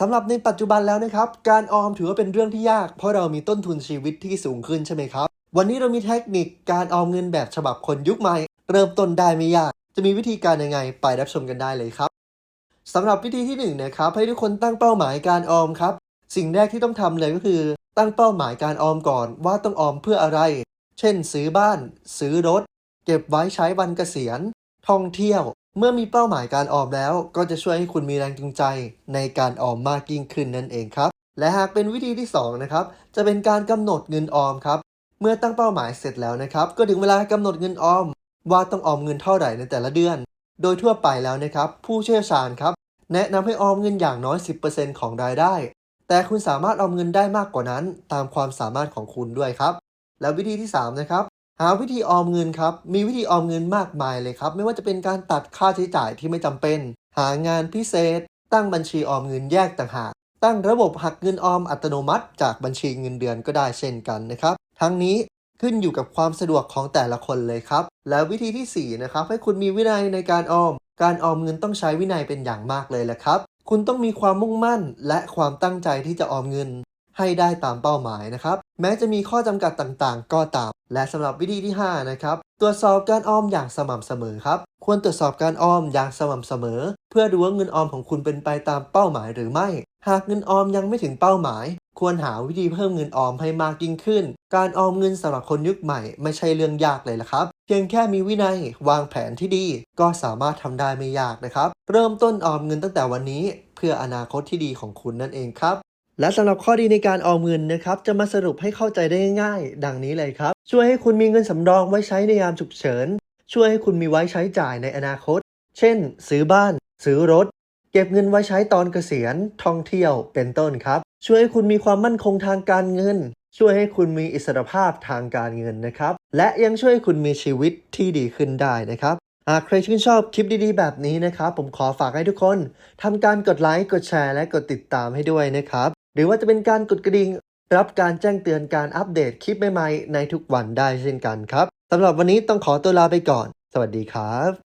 สำหรับในปัจจุบันแล้วนะครับ การออมถือว่าเป็นเรื่องที่ยาก เพราะเรามีต้นทุนชีวิตที่สูงขึ้นใช่ไหมครับ วันนี้เรามีเทคนิคการออมเงินแบบฉบับคนยุคใหม่ เริ่มต้นได้ไม่ยาก จะมีวิธีการยังไงไปรับชมกันได้เลยครับสำหรับวิธีที่หนึ่งนะครับให้ทุกคนตั้งเป้าหมายการออมครับ สิ่งแรกที่ต้องทำเลยก็คือ ตั้งเป้าหมายการออมก่อนว่าต้องออมเพื่ออะไร เช่น ซื้อบ้าน ซื้อรถ เก็บไว้ใช้วันเกษียณ ท่องเที่ยว เมื่อมีเป้าหมายการออมแล้ว ก็จะช่วยให้คุณมีแรงจูงใจในการออมมากยิ่งขึ้นนั่นเองครับ และหากเป็นวิธีที่สองนะครับจะเป็นการกำหนดเงินออมครับ เมื่อตั้งเป้าหมายเสร็จแล้วนะครับ ก็ถึงเวลากำหนดเงินออม ว่าต้องออมเงินเท่าไหร่ในแต่ละเดือน โดยทั่วไปแล้วนะครับผู้เชี่ยวชาญครับ แนะนำให้ออมเงินอย่างน้อย 10%ของรายได้ แต่คุณสามารถออมเงินได้มากกว่านั้น ตามความสามารถของคุณด้วยครับ แล้ววิธีที่3นะครับ หาวิธีออมเงินครับ มีวิธีออมเงินมากมายเลยครับ ไม่ว่าจะเป็นการตัดค่าใช้จ่ายที่ไม่จำเป็น หางานพิเศษ ตั้งบัญชีออมเงินแยกต่างหาก ตั้งระบบหักเงินออมอัตโนมัติ จากบัญชีเงินเดือนก็ได้เช่นกันนะครับ ทั้งนี้ขึ้นอยู่กับความสะดวกของแต่ละคนเลยครับ แล้ววิธีทีสี่4นะครับให้คุณมีวินัยในการออม การออมเงินต้องใช้วินัยเป็นอย่างมากเลยแหละครับ คุณต้องมีความมุ่งมั่น และความตั้งใจที่จะออมเงิน ให้ได้ตามเป้าหมายนะครับ แม้จะมีข้อจำกัดต่างๆ ก็ตาม และสำหรับวิธีที่ 5 นะครับ ตรวจสอบการออมอย่างสม่ำเสมอครับ ควรตรวจสอบการออมอย่างสม่ำเสมอ เพื่อดูว่าเงินออมของคุณเป็นไปตามเป้าหมายหรือไม่ หากเงินออมยังไม่ถึงเป้าหมาย ควรหาวิธีเพิ่มเงินออมให้มากยิ่งขึ้น การออมเงินสำหรับคนยุคใหม่ ไม่ใช่เรื่องยากเลยละครับ เพียงแค่มีวินัยวางแผนที่ดี ก็สามารถทำได้ไม่ยากนะครับ เริ่มต้นออมเงินตั้งแต่วันนี้ เพื่ออนาคตที่ดีของคุณนั่นเองครับ และสำหรับข้อดีในการออมเงินนะครับ จะมาสรุปให้เข้าใจได้ง่ายๆดังนี้เลยครับ ช่วยให้คุณมีเงินสำรองไว้ใช้ในยามฉุกเฉิน ช่วยให้คุณมีไว้ใช้จ่ายในอนาคต เช่น ซื้อบ้าน ซื้อรถ เก็บเงินไว้ใช้ตอนเกษียณ ท่องเที่ยว เป็นต้นครับ ช่วยให้คุณมีความมั่นคงทางการเงิน ช่วยให้คุณมีอิสรภาพทางการเงินนะครับ และยังช่วยให้คุณมีชีวิตที่ดีขึ้นได้นะครับหากใครชื่นชอบคลิปดีๆ แบบนี้นะครับ ผมขอฝากให้ทุกคนทำการกดไลค์ กดแชร์ และกดติดตามให้ด้วยนะครับ หรือว่าจะเป็นการกดกระดิ่งรับการแจ้งเตือนการอัปเดตคลิปใหม่ๆในทุกวันได้เช่นกันครับสำหรับวันนี้ต้องขอตัวลาไปก่อน สวัสดีครับ